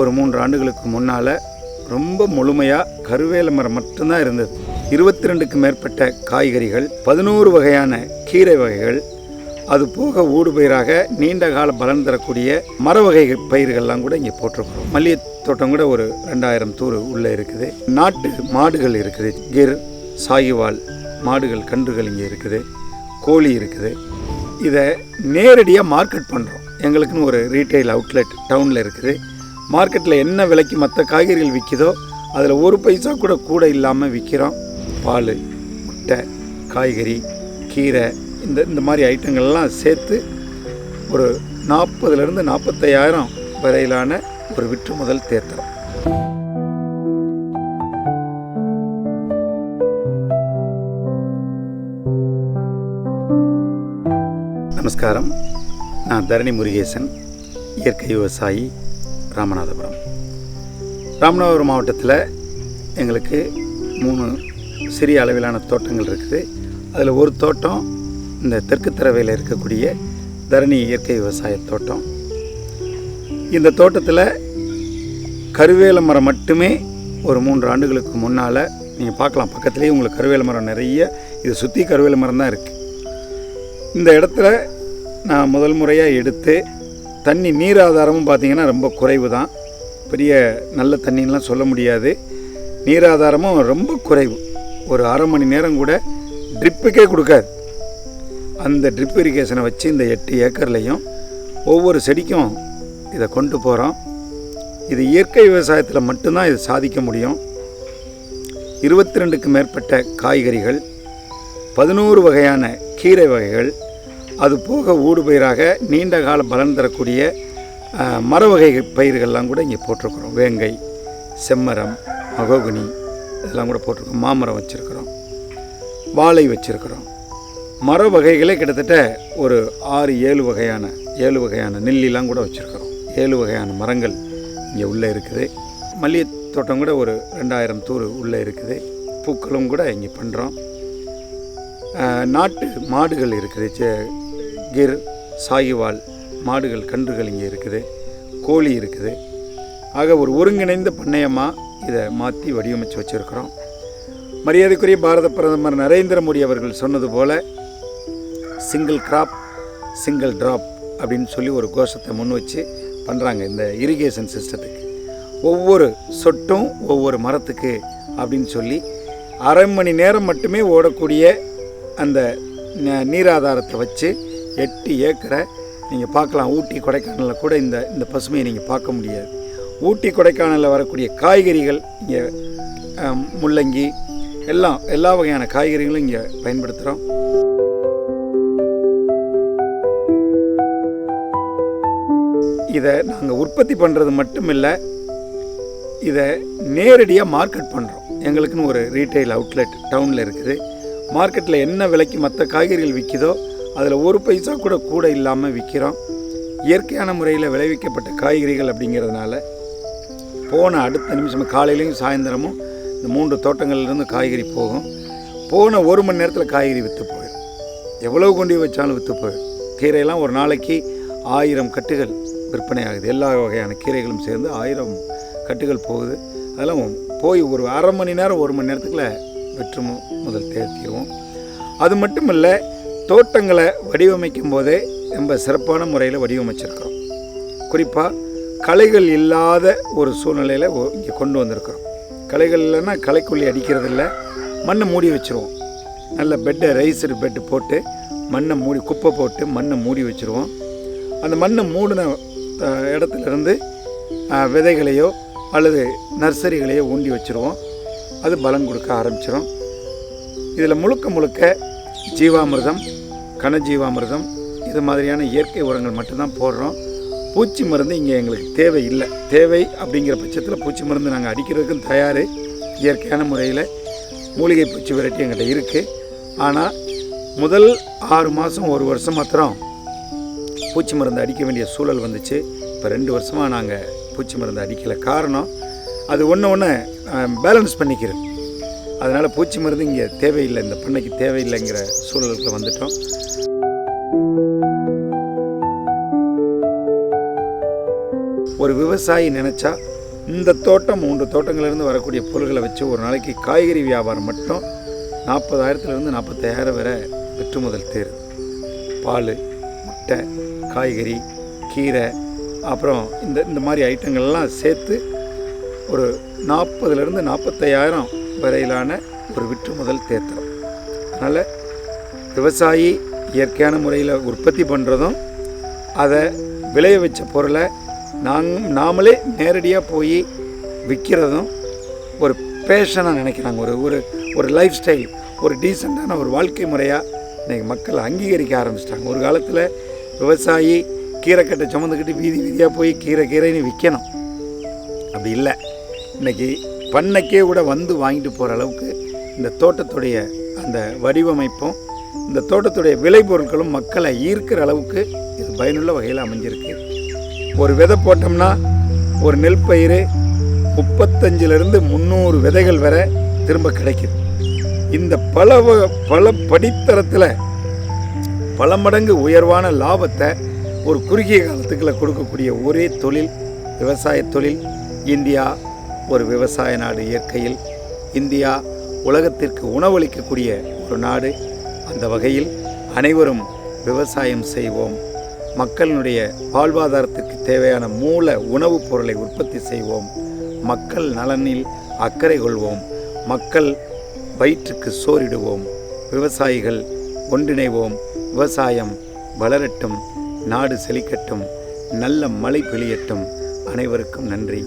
ஒரு மூன்று ஆண்டுகளுக்கு முன்னால் ரொம்ப முழுமையாக கருவேல மரம் மட்டும்தான் இருந்தது. இருபத்தி ரெண்டுக்கு மேற்பட்ட காய்கறிகள் பதினோரு வகையான கீரை வகைகள் அது போக ஊடுபயிராக நீண்ட கால பலன் தரக்கூடிய மர வகை பயிர்கள்லாம் கூட இங்கே போட்டிருக்கிறோம். மல்லிகை தோட்டம் கூட ஒரு ரெண்டாயிரம் தூர் உள்ளே இருக்குது. நாட்டு மாடுகள் இருக்குது. கிர் சாகிவால் மாடுகள் கன்றுகள் இங்கே இருக்குது. கோழி இருக்குது. இதை நேரடியாக மார்க்கெட் பண்ணுறோம் எங்களுக்குன்னு ஒரு ரீட்டைல் அவுட்லெட் டவுனில் இருக்குது. மார்க்கெட்டில் என்ன விலைக்கு மற்ற காய்கறிகள் விற்கிதோ அதில் ஒரு பைசா கூட கூட இல்லாமல் விற்கிறோம் பால் முட்டை காய்கறி கீரை இந்த இந்த மாதிரி ஐட்டங்கள்லாம் சேர்த்து ஒரு நாற்பதுலேருந்து நாற்பத்தையாயிரம் வரையிலான ஒரு விற்று முதல் நமஸ்காரம். நான் தரணி முருகேசன் இயற்கை விவசாயி ராமநாதபுரம். ராமநாதபுரம் மாவட்டத்தில் எங்களுக்கு மூணு சிறிய அளவிலான தோட்டங்கள் இருக்குது. அதில் ஒரு தோட்டம் இந்த தெற்கு தரவையில் இருக்கக்கூடிய தரணி இயற்கை விவசாய தோட்டம். இந்த தோட்டத்தில் கருவேல மரம் மட்டுமே ஒரு மூன்று ஆண்டுகளுக்கு முன்னால் நீங்கள் பார்க்கலாம் பக்கத்துலேயே உங்களுக்கு கருவேல மரம் நிறைய இது சுற்றி கருவேல மரம் தான் இருக்குது இந்த இடத்துல நான் முதல் முறையாக எடுத்து தண்ணி நீர் ஆதாரமும் பார்த்திங்கன்னா ரொம்ப குறைவு தான் பெரிய நல்ல தண்ணின்லாம் சொல்ல முடியாது. நீர் ஆதாரமும் ரொம்ப குறைவு. ஒரு அரை மணி நேரம் கூட ட்ரிப்புக்கே கொடுக்காது. அந்த ட்ரிப் இரிகேஷனை வச்சு இந்த எட்டு ஏக்கர்லேயும் ஒவ்வொரு செடிக்கும் இதை கொண்டு போகிறோம் இது இயற்கை விவசாயத்தில் மட்டும்தான் இது சாதிக்க முடியும். இருபத்தி ரெண்டுக்கு மேற்பட்ட காய்கறிகள் பதினோரு வகையான கீரை வகைகள் அது போக ஊடுபயிராக நீண்ட கால பலன் தரக்கூடிய மர வகை பயிர்கள்லாம் கூட இங்கே போட்டிருக்கிறோம். வேங்கை செம்மரம் மகோகனி இதெல்லாம் கூட போட்டிருக்கோம் மாமரம் வச்சுருக்கிறோம். வாழை வச்சுருக்கிறோம். மர வகைகளே கிட்டத்தட்ட ஒரு ஆறு ஏழு வகையான ஏழு வகையான நெல்லிலாம் கூட வச்சுருக்கிறோம். ஏழு வகையான மரங்கள் இங்கே உள்ளே இருக்குது. மல்லிகை தோட்டம் கூட ஒரு ரெண்டாயிரம் தூர் உள்ளே இருக்குது. பூக்களும் கூட இங்கே பண்ணுறோம் நாட்டு மாடுகள் இருக்குது. கிர் சாகிவால் மாடுகள் கன்றுகள் இங்கே இருக்குது கோழி இருக்குது. ஆக ஒரு ஒருங்கிணைந்த பண்ணையமாக இதை மாற்றி வடிவமைச்சு வச்சுருக்கிறோம். மரியாதைக்குரிய பாரத பிரதமர் நரேந்திர மோடி அவர்கள் சொன்னது போல் சிங்கிள் கிராப் சிங்கிள் ட்ராப் அப்படின்னு சொல்லி ஒரு கோஷத்தை முன் வச்சு பண்ணுறாங்க இந்த இரிகேஷன் சிஸ்டத்துக்கு ஒவ்வொரு சொட்டும் ஒவ்வொரு மரத்துக்கு அப்படின்னு சொல்லி அரை மணி நேரம் மட்டுமே ஓடக்கூடிய அந்த ந- நீராதாரத்தை வச்சு எட்டு ஏக்கரை நீங்கள் பார்க்கலாம். ஊட்டி கொடைக்கானலில் கூட இந்த இந்த பசுமையை நீங்கள் பார்க்க முடியாது. ஊட்டி கொடைக்கானலில் வரக்கூடிய காய்கறிகள் இங்கே முள்ளங்கி எல்லாம் எல்லா வகையான காய்கறிகளும் இங்கே பயன்படுத்துகிறோம் இதை நாங்கள் உற்பத்தி பண்ணுறது மட்டும் இல்லை இதை நேரடியாக மார்க்கெட் பண்ணுறோம் எங்களுக்குன்னு ஒரு ரீட்டைல் அவுட்லெட் டவுனில் இருக்குது. மார்க்கெட்டில் என்ன விலைக்கு மற்ற காய்கறிகள் விற்கிதோ அதில் ஒரு பைசா கூட கூட இல்லாமல் விற்கிறோம் இயற்கையான முறையில் விளைவிக்கப்பட்ட காய்கறிகள் அப்படிங்கிறதுனால போன அடுத்த நிமிஷம் காலையிலையும் சாயந்தரமும் இந்த மூன்று தோட்டங்கள்லேருந்து காய்கறி போகும். போன ஒரு மணி நேரத்தில் காய்கறி விற்று போயிடும். எவ்வளவு கொண்டு வச்சாலும் விற்று போயிடும். கீரையெல்லாம் ஒரு நாளைக்கு ஆயிரம் கட்டுகள் விற்பனை ஆகுது. எல்லா வகையான கீரைகளும் சேர்ந்து ஆயிரம் கட்டுகள் போகுது. அதெல்லாம் போய் ஒரு அரை மணி நேரம் ஒரு மணி நேரத்துக்குள்ள விற்று முதல் தேர்த்திடுவோம். அது மட்டும் இல்லை தோட்டங்களை வடிவமைக்கும் போதே ரொம்ப சிறப்பான முறையில் வடிவமைச்சிருக்கிறோம். குறிப்பாக களைகள் இல்லாத ஒரு சூழ்நிலையில் இங்கே கொண்டு வந்திருக்கிறோம். களைகள் இல்லைன்னா களைக்கொல்லி அடிக்கிறது இல்லை மண்ணை மூடி வச்சுருவோம். நல்ல பெட்டை ரைஸ்டு பெட்டு போட்டு மண்ணை மூடி குப்பை போட்டு மண்ணை மூடி வச்சுருவோம். அந்த மண்ணை மூடின இடத்துலேருந்து விதைகளையோ அல்லது நர்சரிகளையோ ஊண்டி வச்சுருவோம். அது பலன் கொடுக்க ஆரம்பிச்சிடும் இதில் முழுக்க முழுக்க ஜீவாமிர்தம் கனஜீவாமிர்தம் இது மாதிரியான இயற்கை உரங்கள் மட்டும்தான் போடுறோம். பூச்சி மருந்து இங்கே எங்களுக்கு தேவை இல்லை தேவை அப்படிங்கிற பட்சத்தில் பூச்சி மருந்து நாங்கள் அடிக்கிறதுக்கும் தயார் இயற்கையான முறையில். மூலிகை பூச்சி வெரைட்டி எங்கிட்ட இருக்குது ஆனால் முதல் ஆறு மாதம் ஒரு வருஷம் மாத்திரம் பூச்சி மருந்து அடிக்க வேண்டிய சூழல் வந்துச்சு. இப்போ ரெண்டு வருஷமாக நாங்கள் பூச்சி மருந்து அடிக்கலை. காரணம் அது ஒன்று ஒன்று பேலன்ஸ் பண்ணிக்கிறது. அதனால் பூச்சி மருந்து இங்கே தேவையில்லை. இந்த பண்ணைக்கு தேவையில்லைங்கிற சூழலுக்கு வந்துட்டோம். ஒரு விவசாயி நினச்சா இந்த தோட்டம் மூன்று தோட்டங்கள்லேருந்து வரக்கூடிய பொருட்களை வச்சு ஒரு நாளைக்கு காய்கறி வியாபாரம் மட்டும் நாற்பதாயிரத்துலேருந்து நாற்பத்தாயிரம் வரை விற்றுமுதல் தேர். பால் முட்டை காய்கறி கீரை அப்புறம் இந்த இந்த மாதிரி ஐட்டங்கள்லாம் சேர்த்து ஒரு நாற்பதுலேருந்து நாற்பத்தையாயிரம் வரையிலான ஒரு விற்று முதல் தேர்த்தரம் அதனால் விவசாயி இயற்கையான முறையில் உற்பத்தி பண்ணுறதும் அதை விளைய வச்ச பொருளை நாங் நாமளே நேரடியாக போய் விற்கிறதும் ஒரு பேஷனாக நினைக்கிறாங்க. ஒரு ஒரு ஒரு லைஃப் ஸ்டைல் ஒரு டீசெண்டான ஒரு வாழ்க்கை முறையாக இன்றைக்கி மக்கள் அங்கீகரிக்க ஆரம்பிச்சிட்டாங்க. ஒரு காலத்தில் விவசாயி கீரைக்கட்டை சுமந்துக்கிட்டு வீதி வீதியாக போய் கீரை கீரைன்னு விற்கணும் அப்படி இல்லை. இன்னைக்கு பண்ணைக்கே கூட வந்து வாங்கிட்டு போகிற அளவுக்கு இந்த தோட்டத்துடைய அந்த வடிவமைப்பும் இந்த தோட்டத்துடைய விளைபொருட்களும் மக்களை ஈர்க்கிற அளவுக்கு இது பயனுள்ள வகையில் அமைஞ்சிருக்கு. ஒரு விதை போட்டோம்னா ஒரு நெல் பயிர் முப்பத்தஞ்சிலிருந்து முந்நூறு விதைகள் வரை திரும்ப கிடைக்குது. இந்த பல வ- பல படித்தரத்தில் பல மடங்கு உயர்வான லாபத்தை ஒரு குறுகிய காலத்துக்குள்ள கொடுக்கக்கூடிய ஒரே தொழில் விவசாய தொழில் இந்தியா ஒரு விவசாய நாடு இயற்கையில் இந்தியா உலகத்திற்கு உணவளிக்கக்கூடிய ஒரு நாடு. அந்த வகையில் அனைவரும் விவசாயம் செய்வோம். மக்களினுடைய வாழ்வாதாரத்துக்கு தேவையான மூல உணவுப் பொருளை உற்பத்தி செய்வோம். மக்கள் நலனில் அக்கறை கொள்வோம். மக்கள் வயிற்றுக்கு சோறிடுவோம் விவசாயிகள் ஒன்றிணைவோம். விவசாயம் வளரட்டும் நாடு செழிக்கட்டும் நல்ல மழை பெளியட்டும் அனைவருக்கும் நன்றி.